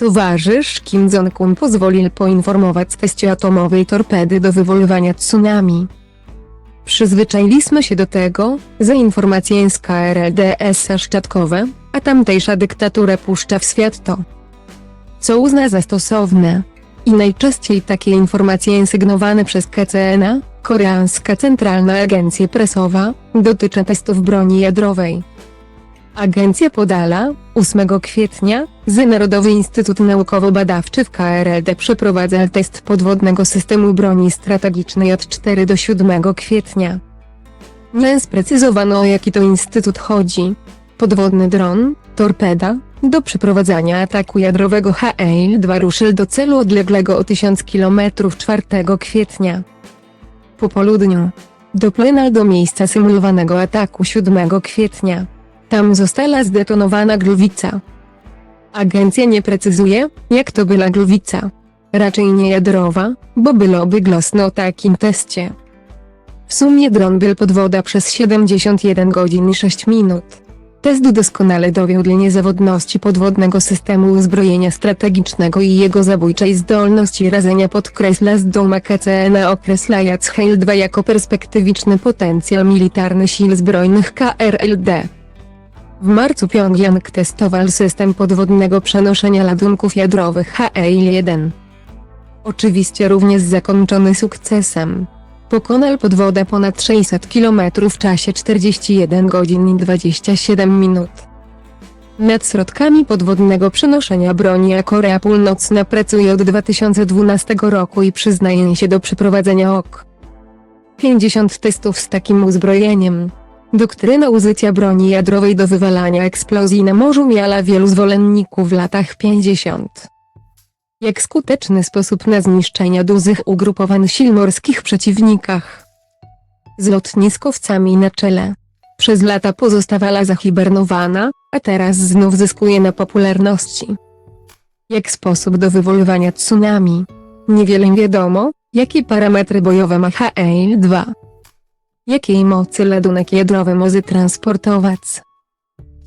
Towarzysz Kim Jong-un pozwolił poinformować teście atomowej torpedy do wywoływania tsunami. Przyzwyczailiśmy się do tego, że informacje z KRLDS są szczotkowe, a tamtejsza dyktatura puszcza w świat to, co uzna za stosowne. I najczęściej takie informacje sygnowane przez KCNA, Koreańska Centralna Agencja Prasowa, dotyczą testów broni jądrowej. Agencja podala, 8 kwietnia, że Narodowy Instytut Naukowo-Badawczy w KRLD przeprowadza test podwodnego systemu broni strategicznej od 4 do 7 kwietnia. Nie sprecyzowano o jaki to instytut chodzi. Podwodny dron, torpeda, do przeprowadzania ataku jądrowego HL-2 ruszył do celu odległego o 1000 km 4 kwietnia. Po południu dopłynął do miejsca symulowanego ataku 7 kwietnia. Tam została zdetonowana głowica. Agencja nie precyzuje, jak to była głowica. Raczej nie jądrowa, bo byłoby glosno o takim teście. W sumie dron był pod woda przez 71 godzin i 6 minut. Test doskonale dowiódł niezawodności podwodnego systemu uzbrojenia strategicznego i jego zabójczej zdolności rażenia podkreśla z doma KCN określając HEL-2 jako perspektywiczny potencjał militarny sił zbrojnych KRLD. W marcu Pjongjang testował system podwodnego przenoszenia ładunków jądrowych HEL-1. Oczywiście również zakończony sukcesem. Pokonał pod wodę ponad 600 km w czasie 41 godzin i 27 minut. Nad środkami podwodnego przenoszenia broni a Korea Północna pracuje od 2012 roku i przyznaje się do przeprowadzenia OK. 50 testów z takim uzbrojeniem. Doktryna użycia broni jądrowej do wywalania eksplozji na morzu miała wielu zwolenników w latach 50. Jak skuteczny sposób na zniszczenie dużych ugrupowań sił morskich przeciwnikach. Z lotniskowcami na czele. Przez lata pozostawała zahibernowana, a teraz znów zyskuje na popularności. Jak sposób do wywoływania tsunami. Niewiele wiadomo, jakie parametry bojowe ma HL-2. Jakiej mocy ładunek jądrowy może transportować.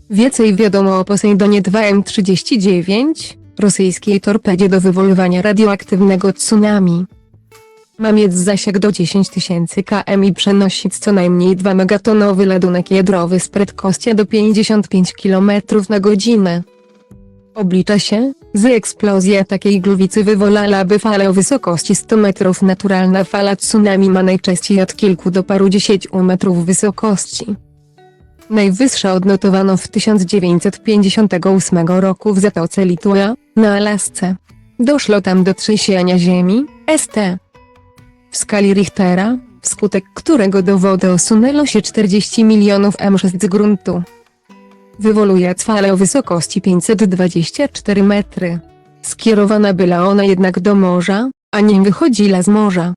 Więcej wiadomo o Posejdonie 2M39, rosyjskiej torpedzie do wywoływania radioaktywnego tsunami. Ma mieć zasięg do 10 tysięcy km i przenosić co najmniej 2 megatonowy ładunek jądrowy z prędkością do 55 km na godzinę. Oblicza się, że eksplozja takiej głowicy wywołałaby falę o wysokości 100 metrów. Naturalna fala tsunami ma najczęściej od kilku do paru dziesięciu metrów wysokości. Najwyższa odnotowano w 1958 roku w Zatoce Litua, na Alasce. Doszło tam do trzęsienia ziemi, ST. W skali Richtera, wskutek którego do wody osunęło się 40 milionów m6 z gruntu. Wywoluje falę o wysokości 524 metry. Skierowana była ona jednak do morza, a nie wychodziła z morza.